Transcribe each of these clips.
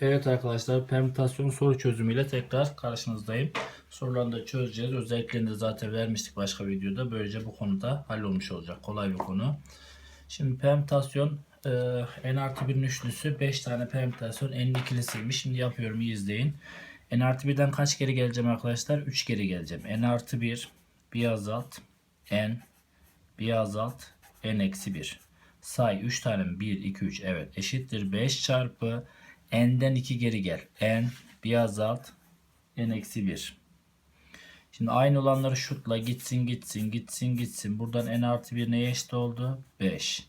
Evet arkadaşlar permütasyon soru çözümüyle tekrar karşınızdayım. Sorularını da çözeceğiz. Özelliklerini de zaten vermiştik başka videoda. Böylece bu konuda hallolmuş olacak. Kolay bir konu. Şimdi permütasyon e, n artı 1'in üçlüsü 5 tane permütasyon n'in ikilisiymiş. Şimdi yapıyorum iyi izleyin. n artı 1'den kaç geri geleceğim arkadaşlar? 3 geri geleceğim. n artı 1 bir azalt n bir azalt n eksi 1. Say 3 tane mi? 1, 2, 3 evet eşittir 5 çarpı n'den 2 geri gel. n bir azalt n eksi 1. Şimdi aynı olanları şutla gitsin gitsin gitsin gitsin. Buradan n artı 1 neye eşit oldu? 5.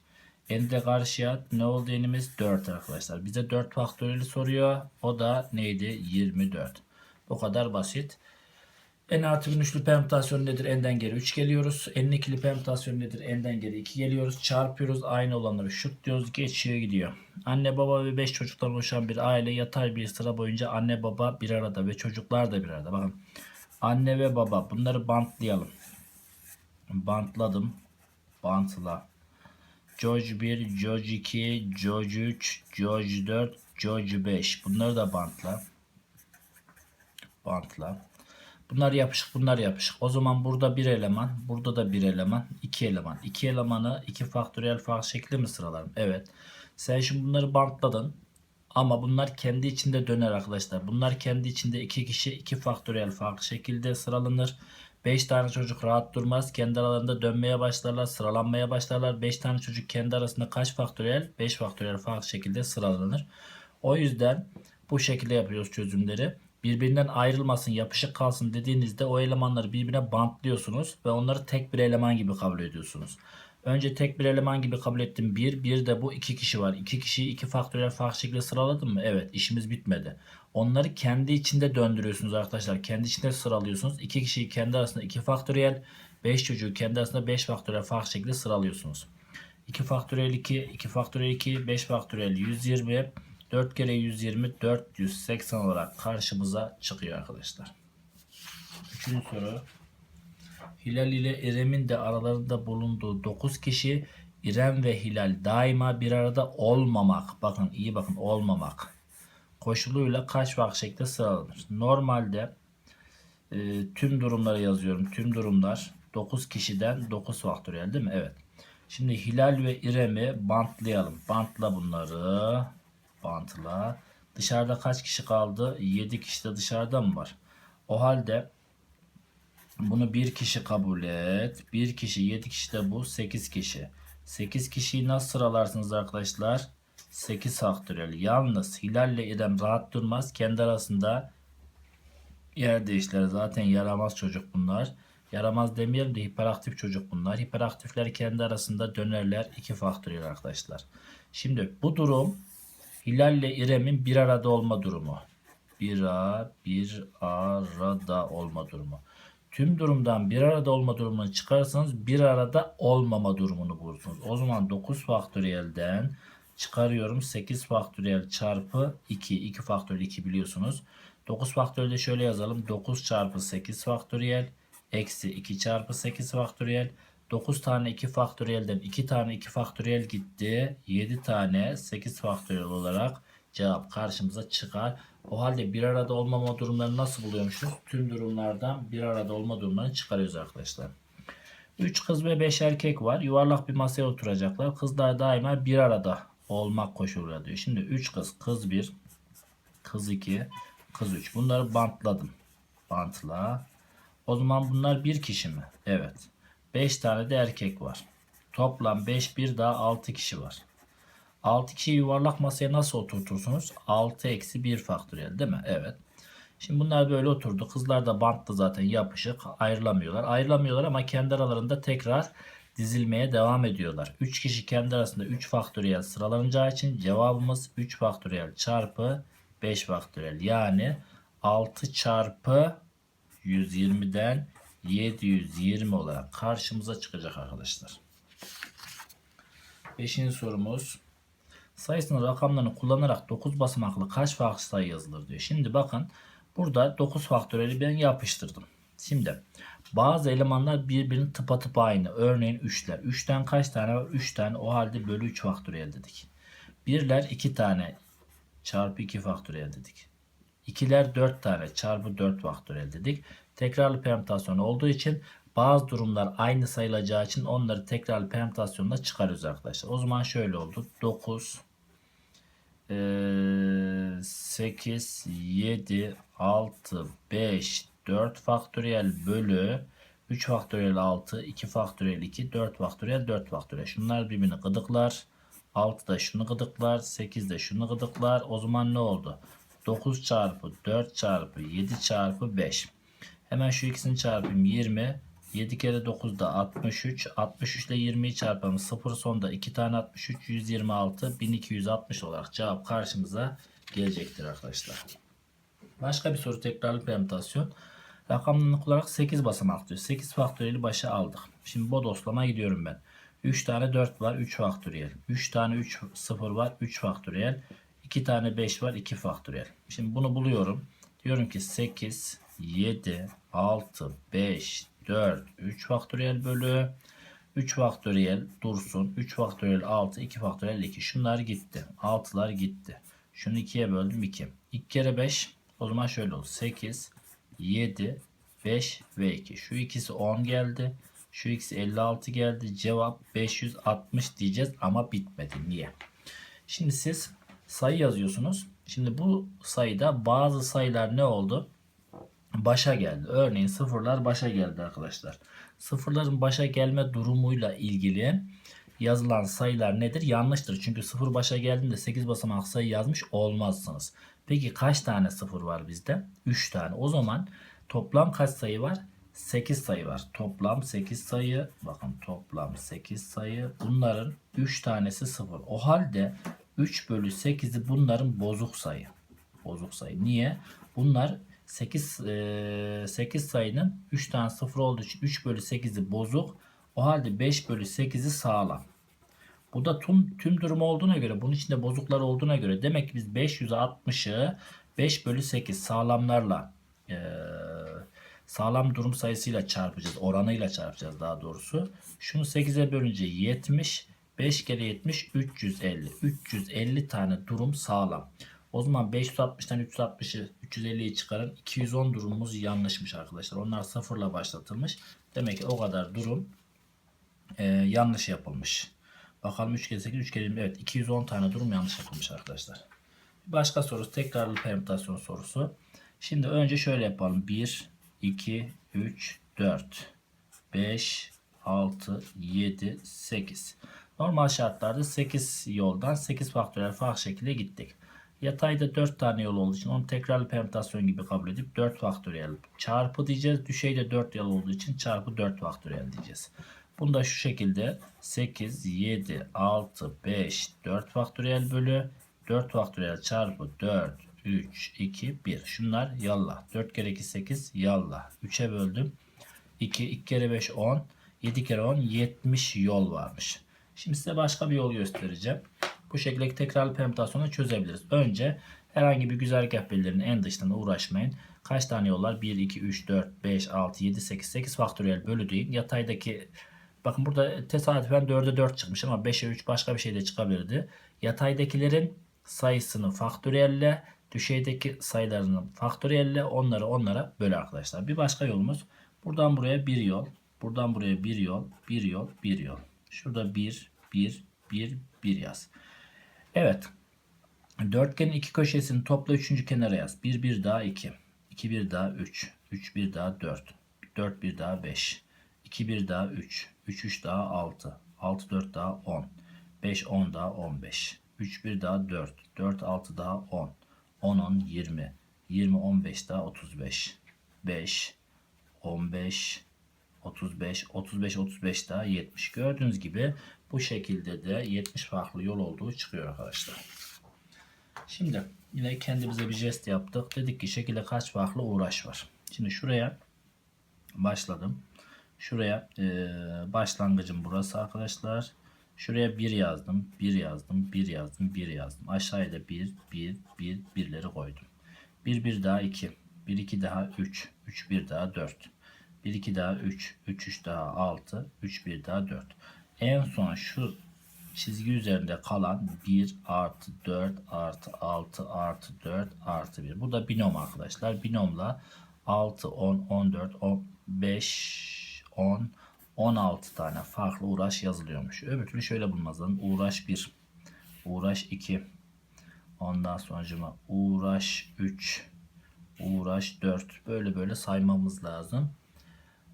N de karşıya at. Ne oldu enimiz? 4 arkadaşlar. Bize 4 faktöriyeli soruyor. O da neydi? 24. Bu kadar basit. N artı 1 üçlü permütasyon nedir? N'den geri 3 geliyoruz. N'in ikili permütasyon nedir? N'den geri 2 geliyoruz. Çarpıyoruz. Aynı olanları şut diyoruz. Geçiyor gidiyor. Anne baba ve 5 çocuktan oluşan bir aile yatay bir sıra boyunca anne baba bir arada ve çocuklar da bir arada. Bakın. Anne ve baba bunları bantlayalım. Bantladım. Bantla. George 1, George 2, George 3, George 4, George 5. Bunları da bantla. Bantla. Bunlar yapışık, bunlar yapışık. O zaman burada bir eleman, burada da bir eleman, iki eleman. İki elemanı iki faktöriyel farklı şekilde mi sıralarım? Evet. Sen şimdi bunları bantladın. Ama bunlar kendi içinde döner arkadaşlar. Bunlar kendi içinde iki kişi iki faktöriyel farklı şekilde sıralanır. 5 tane çocuk rahat durmaz. Kendi aralarında dönmeye başlarlar, sıralanmaya başlarlar. 5 tane çocuk kendi arasında kaç faktöriyel? 5 faktöriyel farklı şekilde sıralanır. O yüzden bu şekilde yapıyoruz çözümleri. Birbirinden ayrılmasın, yapışık kalsın dediğinizde o elemanları birbirine bantlıyorsunuz ve onları tek bir eleman gibi kabul ediyorsunuz. Önce tek bir eleman gibi kabul ettim. Bir, bir de bu iki kişi var. İki kişiyi iki faktöriyel farklı şekilde sıraladım mı? Evet, işimiz bitmedi. Onları kendi içinde döndürüyorsunuz arkadaşlar. Kendi içinde sıralıyorsunuz. İki kişiyi kendi arasında iki faktöriyel, beş çocuğu kendi arasında beş faktöriyel farklı şekilde sıralıyorsunuz. 2 faktöriyel 2, 2 faktöriyel 2, 5 faktöriyel 120, 4 kere 120, 480 olarak karşımıza çıkıyor arkadaşlar. Üçüncü soru. Hilal ile İrem'in de aralarında bulunduğu 9 kişi İrem ve Hilal daima bir arada olmamak. Bakın iyi bakın olmamak. Koşuluyla kaç farklı şekilde sıralanır. Normalde e, tüm durumları yazıyorum. Tüm durumlar 9 kişiden 9 faktöriyel değil mi? Evet. Şimdi Hilal ve İrem'i bantlayalım. Bantla bunları. Bantla. Dışarıda kaç kişi kaldı? 7 kişi de dışarıda mı var? O halde bunu bir kişi kabul et. Bir kişi, 7 kişi de bu. 8 kişi. 8 kişiyi nasıl sıralarsınız arkadaşlar? 8 faktöriyel. Yalnız Hilal ile İrem rahat durmaz. Kendi arasında yer değiştiler. Zaten yaramaz çocuk bunlar. Yaramaz demeyelim de hiperaktif çocuk bunlar. Hiperaktifler kendi arasında dönerler. 2 faktöriyel arkadaşlar. Şimdi bu durum Hilal ile İrem'in bir arada olma durumu. Bir a bir arada olma durumu. Tüm durumdan bir arada olma durumunu çıkarırsanız bir arada olmama durumunu bulursunuz. O zaman 9 faktöriyelden çıkarıyorum 8 faktöriyel çarpı 2. 2 faktöriyel 2 biliyorsunuz. 9 faktöriyel de şöyle yazalım. 9 çarpı 8 faktöriyel eksi 2 çarpı 8 faktöriyel. 9 tane 2 faktöriyelden 2 tane 2 faktöriyel gitti. 7 tane 8 faktöriyel olarak cevap karşımıza çıkar. O halde bir arada olmama durumlarını nasıl buluyormuşuz? Tüm durumlardan bir arada olma durumlarını çıkarıyoruz arkadaşlar. 3 kız ve 5 erkek var. Yuvarlak bir masaya oturacaklar. Kızlar daima bir arada olmak koşuluyla diyor. Şimdi 3 kız, kız 1, kız 2, kız 3. Bunları bantladım. Bantla. O zaman bunlar bir kişi mi? Evet. 5 tane de erkek var. Toplam 5 bir daha 6 kişi var. 6 kişiyi yuvarlak masaya nasıl oturtursunuz? 6 eksi 1 faktöriyel değil mi? Evet. Şimdi bunlar böyle oturdu. Kızlar da bantlı zaten yapışık. Ayrılamıyorlar. Ayrılamıyorlar ama kendi aralarında tekrar dizilmeye devam ediyorlar. 3 kişi kendi arasında 3 faktöriyel sıralanacağı için cevabımız 3 faktöriyel çarpı 5 faktöriyel. Yani 6 çarpı 120'den 720 olarak karşımıza çıkacak arkadaşlar. Beşinci sorumuz. Sayısının rakamlarını kullanarak 9 basamaklı kaç farklı sayı yazılır diyor. Şimdi bakın burada 9 faktöriyeli ben yapıştırdım. Şimdi bazı elemanlar birbirinin tıpatıp aynı. Örneğin 3'ler. 3'ten kaç tane var? 3 tane. O halde bölü 3 faktöriyel dedik. Birler 2 tane. çarpı 2 faktöriyel dedik. İkiler 4 tane çarpı 4 faktöriyel dedik. Tekrarlı permütasyon olduğu için bazı durumlar aynı sayılacağı için onları tekrarlı permütasyonla çıkarıyoruz arkadaşlar. O zaman şöyle oldu. 9 8 7 6 5 4 faktöriyel bölü 3 faktöriyel 6 2 faktöriyel 2 4 faktöriyel 4 faktöriyel. Şunlar birbirini gıdıklar. 6 da şunu gıdıklar. 8 de şunu gıdıklar. O zaman ne oldu? 9 çarpı 4 çarpı 7 çarpı 5. Hemen şu ikisini çarpayım 20. 7 kere 9 da 63. 63 ile 20'yi çarpalım. 0 sonda 2 tane 63 126 1260 olarak cevap karşımıza gelecektir arkadaşlar. Başka bir soru tekrarlı permütasyon. Rakamlılık olarak 8 basamak diyor. 8 faktöriyeli başa aldık. Şimdi bodoslama gidiyorum ben. 3 tane 4 var 3 faktöriyel. 3 tane 3 0 var 3 faktöriyel. 2 tane 5 var 2 faktöriyel. Şimdi bunu buluyorum. Diyorum ki 8, 7, 6, 5, 4, 3 faktöriyel bölü 3 faktöriyel dursun. 3 faktöriyel 6, 2 faktöriyel 2. Şunlar gitti. 6'lar gitti. Şunu 2'ye böldüm 2. 2 kere 5 o zaman şöyle oldu. 8, 7, 5 ve 2. Şu ikisi 10 geldi. Şu ikisi 56 geldi. Cevap 560 diyeceğiz ama bitmedi. Niye? Şimdi siz sayı yazıyorsunuz. Şimdi bu sayıda bazı sayılar ne oldu? Başa geldi. Örneğin sıfırlar başa geldi arkadaşlar. Sıfırların başa gelme durumuyla ilgili yazılan sayılar nedir? Yanlıştır. Çünkü sıfır başa geldiğinde 8 basamak sayı yazmış olmazsınız. Peki kaç tane sıfır var bizde? 3 tane. O zaman toplam kaç sayı var? 8 sayı var. Toplam 8 sayı. Bakın toplam 8 sayı. Bunların 3 tanesi 0. O halde 3 bölü 8'i bunların bozuk sayı. Bozuk sayı. Niye? Bunlar 8, e, 8 sayının 3 tane 0 olduğu için 3 bölü 8'i bozuk. O halde 5 bölü 8'i sağlam. Bu da tüm, tüm durum olduğuna göre bunun içinde bozuklar olduğuna göre demek ki biz 560'ı 5 bölü 8 sağlamlarla e, sağlam durum sayısıyla çarpacağız. Oranıyla çarpacağız daha doğrusu. Şunu 8'e bölünce 70. 5 kere 70 350. 350 tane durum sağlam. O zaman 560'tan 360'ı 350'yi çıkarın. 210 durumumuz yanlışmış arkadaşlar. Onlar sıfırla başlatılmış. Demek ki o kadar durum e, yanlış yapılmış. Bakalım 3 kere 8 3 kere 20. Evet 210 tane durum yanlış yapılmış arkadaşlar. Başka soru tekrarlı permütasyon sorusu. Şimdi önce şöyle yapalım. 1, 2, 3, 4, 5, 6, 7, 8. Normal şartlarda 8 yoldan 8 faktörel farklı şekilde gittik. Yatayda 4 tane yol olduğu için onu tekrarlı permütasyon gibi kabul edip 4 faktöriyel çarpı diyeceğiz. Düşeyde 4 yol olduğu için çarpı 4 faktöriyel diyeceğiz. Bunu da şu şekilde 8, 7, 6, 5, 4 faktöriyel bölü 4 faktöriyel çarpı 4, 3, 2, 1. Şunlar yallah. 4 kere 2 8 yallah. 3'e böldüm. 2, 2 kere 5 10. 7 kere 10 70 yol varmış. Şimdi size başka bir yol göstereceğim. Bu şekilde tekrarlı permütasyonu çözebiliriz. Önce herhangi bir güzergah belirlerinin en dışına uğraşmayın. Kaç tane yol var? 1, 2, 3, 4, 5, 6, 7, 8, 8 faktöriyel bölü deyin. Yataydaki bakın burada tesadüfen 4'e 4 çıkmış ama 5'e 3 başka bir şey de çıkabilirdi. Yataydakilerin sayısını faktöriyelle düşeydeki sayılarının faktöriyelle onları onlara böl arkadaşlar. Bir başka yolumuz buradan buraya bir yol, buradan buraya bir yol, bir yol, bir yol. Şurada bir, bir, bir, bir yaz. Evet. Dörtgenin iki köşesini topla üçüncü kenara yaz. 1 1 daha 2. 2 1 daha 3. 3 1 daha 4. 4 1 daha 5. 2 1 daha 3. 3 3 daha 6. 6 4 daha 10. 5 10 daha 15. 3 1 daha 4. 4 6 daha 10. 10 10 20. 20 15 daha 35. 5 15 35 35 35 daha 70. Gördüğünüz gibi bu şekilde de 70 farklı yol olduğu çıkıyor arkadaşlar. Şimdi yine kendimize bir jest yaptık. Dedik ki şekilde kaç farklı uğraş var. Şimdi şuraya başladım. Şuraya e, başlangıcım burası arkadaşlar. Şuraya 1 yazdım, 1 yazdım, 1 yazdım, 1 yazdım. Aşağıya da 1, 1, 1, 1'leri koydum. 1, 1 daha 2, 1, 2 daha 3, 3, 1 daha 4. 1 2 daha 3, 3 3 daha 6, 3 1 daha 4. En son şu çizgi üzerinde kalan 1 artı 4 artı 6 artı 4 artı 1. Bu da binom arkadaşlar. Binomla 6, 10, 14, 15, 10, 16 tane farklı uğraş yazılıyormuş. Öbür türlü şöyle bulmaz lazım. Uğraş 1, uğraş 2, ondan sonra uğraş 3, uğraş 4. Böyle böyle saymamız lazım.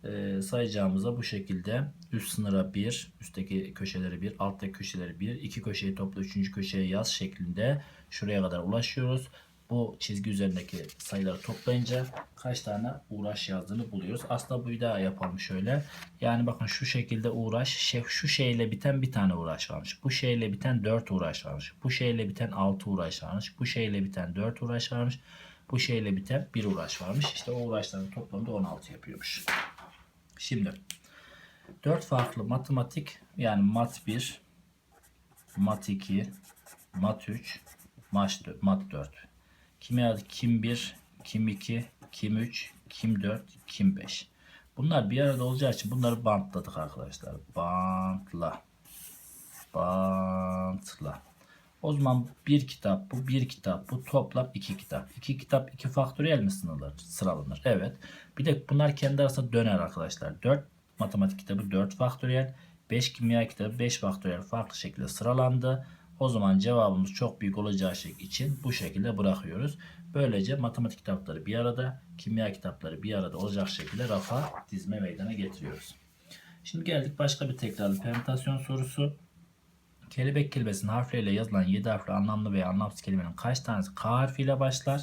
Ee, sayacağımıza bu şekilde üst sınıra 1, üstteki köşeleri 1, alttaki köşeleri 1, iki köşeyi topla, üçüncü köşeye yaz şeklinde şuraya kadar ulaşıyoruz. Bu çizgi üzerindeki sayıları toplayınca kaç tane uğraş yazdığını buluyoruz. Aslında bu bir daha yapalım şöyle. Yani bakın şu şekilde uğraş, şey, şu şeyle biten bir tane uğraş varmış. Bu şeyle biten 4 uğraş varmış. Bu şeyle biten 6 uğraş varmış. Bu şeyle biten 4 uğraş varmış. Bu şeyle biten 1 uğraş varmış. İşte o uğraşların toplamı da 16 yapıyormuş. Şimdi 4 farklı matematik yani mat 1, mat 2, mat 3, mat 4, mat 4. Kimya kim 1, kim 2, kim 3, kim 4, kim 5. Bunlar bir arada olacağı için bunları bantladık arkadaşlar. Bantla. Bantla. O zaman bir kitap, bu bir kitap, bu toplam iki kitap. İki kitap iki faktöriyel mi sınırlar, sıralanır? Evet. Bir de bunlar kendi arasında döner arkadaşlar. 4 matematik kitabı 4 faktöriyel, 5 kimya kitabı 5 faktöriyel farklı şekilde sıralandı. O zaman cevabımız çok büyük olacağı şey için bu şekilde bırakıyoruz. Böylece matematik kitapları bir arada, kimya kitapları bir arada olacak şekilde rafa dizme meydana getiriyoruz. Şimdi geldik başka bir tekrarlı permütasyon sorusu. Kelebek kelimesinin harfleriyle yazılan 7 harfli anlamlı veya anlamsız kelimenin kaç tanesi K harfiyle başlar?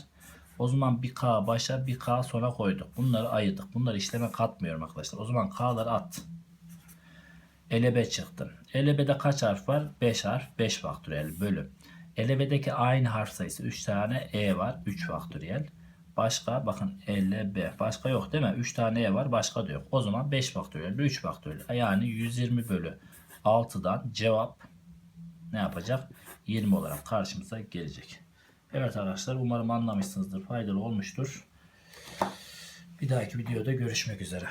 O zaman bir K başlar bir K sona koyduk. Bunları ayırdık. Bunları işleme katmıyorum arkadaşlar. O zaman K'ları at. Elebe çıktı. Elebede kaç harf var? 5 harf. 5 faktöriyel bölü. Elebedeki aynı harf sayısı 3 tane E var. 3 faktöriyel. Başka bakın elebe. Başka yok değil mi? 3 tane E var. Başka da yok. O zaman 5 faktöriyel bölü 3 faktöriyel. Yani 120 bölü 6'dan cevap ne yapacak? 20 olarak karşımıza gelecek. Evet arkadaşlar umarım anlamışsınızdır. Faydalı olmuştur. Bir dahaki videoda görüşmek üzere.